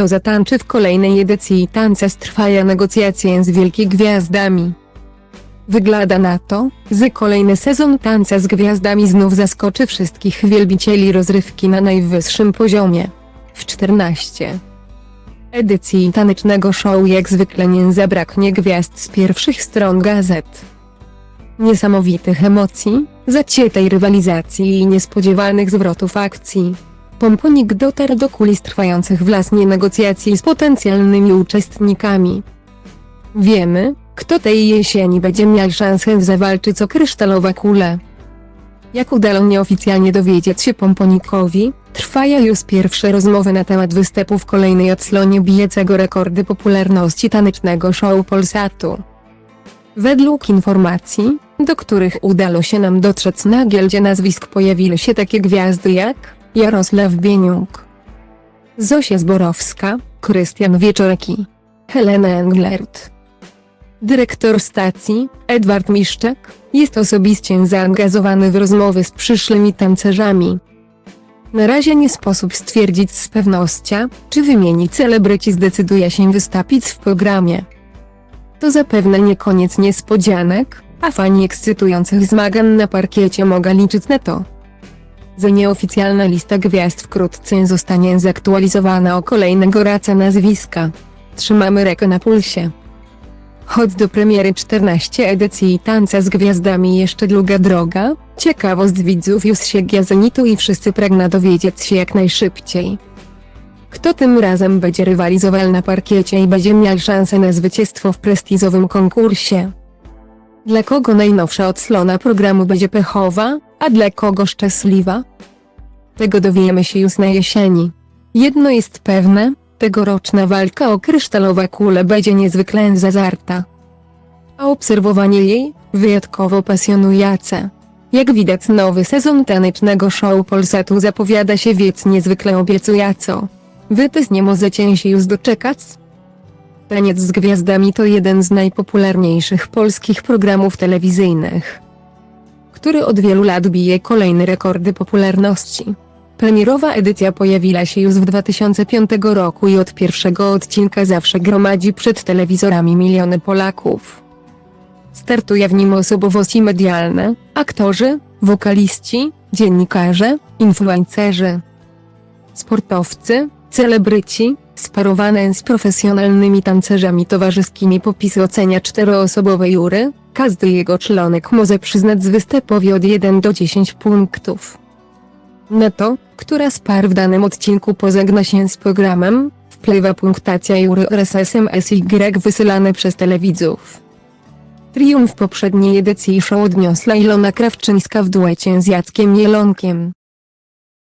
Kto zatańczy w kolejnej edycji tańca trwają negocjacje z wielkimi gwiazdami. Wygląda na to, że kolejny sezon tańca z gwiazdami znów zaskoczy wszystkich wielbicieli rozrywki na najwyższym poziomie. W 14 edycji tanecznego show jak zwykle nie zabraknie gwiazd z pierwszych stron gazet. Niesamowitych emocji, zaciętej rywalizacji i niespodziewanych zwrotów akcji. Pomponik dotarł do kulis trwających w lasnie negocjacji z potencjalnymi uczestnikami. Wiemy, kto tej jesieni będzie miał szansę zawalczyć o kryształowe kule. Jak udało nieoficjalnie dowiedzieć się Pomponikowi, trwają już pierwsze rozmowy na temat występu w kolejnej odsłonie bijecego rekordy popularności tanecznego show Polsatu. Według informacji, do których udało się nam dotrzeć na giełdzie nazwisk pojawiły się takie gwiazdy jak Jarosław Bieniuk, Zosia Zborowska, Krystian Wieczorki, Helena Englert. Dyrektor stacji, Edward Miszczak, jest osobiście zaangażowany w rozmowy z przyszłymi tancerzami. Na razie nie sposób stwierdzić z pewnością, czy wymienić celebryci zdecyduje się wystąpić w programie. To zapewne nie koniec niespodzianek, a fani ekscytujących zmagań na parkiecie mogą liczyć na to. Za nieoficjalna lista gwiazd wkrótce zostanie zaktualizowana o kolejnego raca nazwiska. Trzymamy rękę na pulsie. Choć do premiery 14 edycji Tańca z Gwiazdami jeszcze długa droga, ciekawość widzów już sięga zenitu i wszyscy pragną dowiedzieć się jak najszybciej. Kto tym razem będzie rywalizował na parkiecie i będzie miał szansę na zwycięstwo w prestiżowym konkursie? Dla kogo najnowsza odsłona programu będzie pechowa, a dla kogo szczęśliwa? Tego dowiemy się już na jesieni. Jedno jest pewne, tegoroczna walka o kryształowe kule będzie niezwykle zazarta. A obserwowanie jej, wyjątkowo pasjonujące. Jak widać nowy sezon tanecznego show Polsatu zapowiada się więc niezwykle obiecująco. Wy też nie możecie się już doczekać? Taniec z gwiazdami to jeden z najpopularniejszych polskich programów telewizyjnych, który od wielu lat bije kolejne rekordy popularności. Premierowa edycja pojawiła się już w 2005 roku i od pierwszego odcinka zawsze gromadzi przed telewizorami miliony Polaków. Startuje w nim osobowości medialne, aktorzy, wokaliści, dziennikarze, influencerzy, sportowcy, celebryci, sparowane z profesjonalnymi tancerzami towarzyskimi popisy ocenia czteroosobowej jury, każdy jego członek może przyznać z występowi od 1 do 10 punktów. Na to, która z par w danym odcinku pozegna się z programem, wpływa punktacja jury oraz SMSY wysyłane przez telewidzów. Triumf poprzedniej edycji show odniosła Ilona Krawczyńska w duecie z Jackiem Jelonkiem.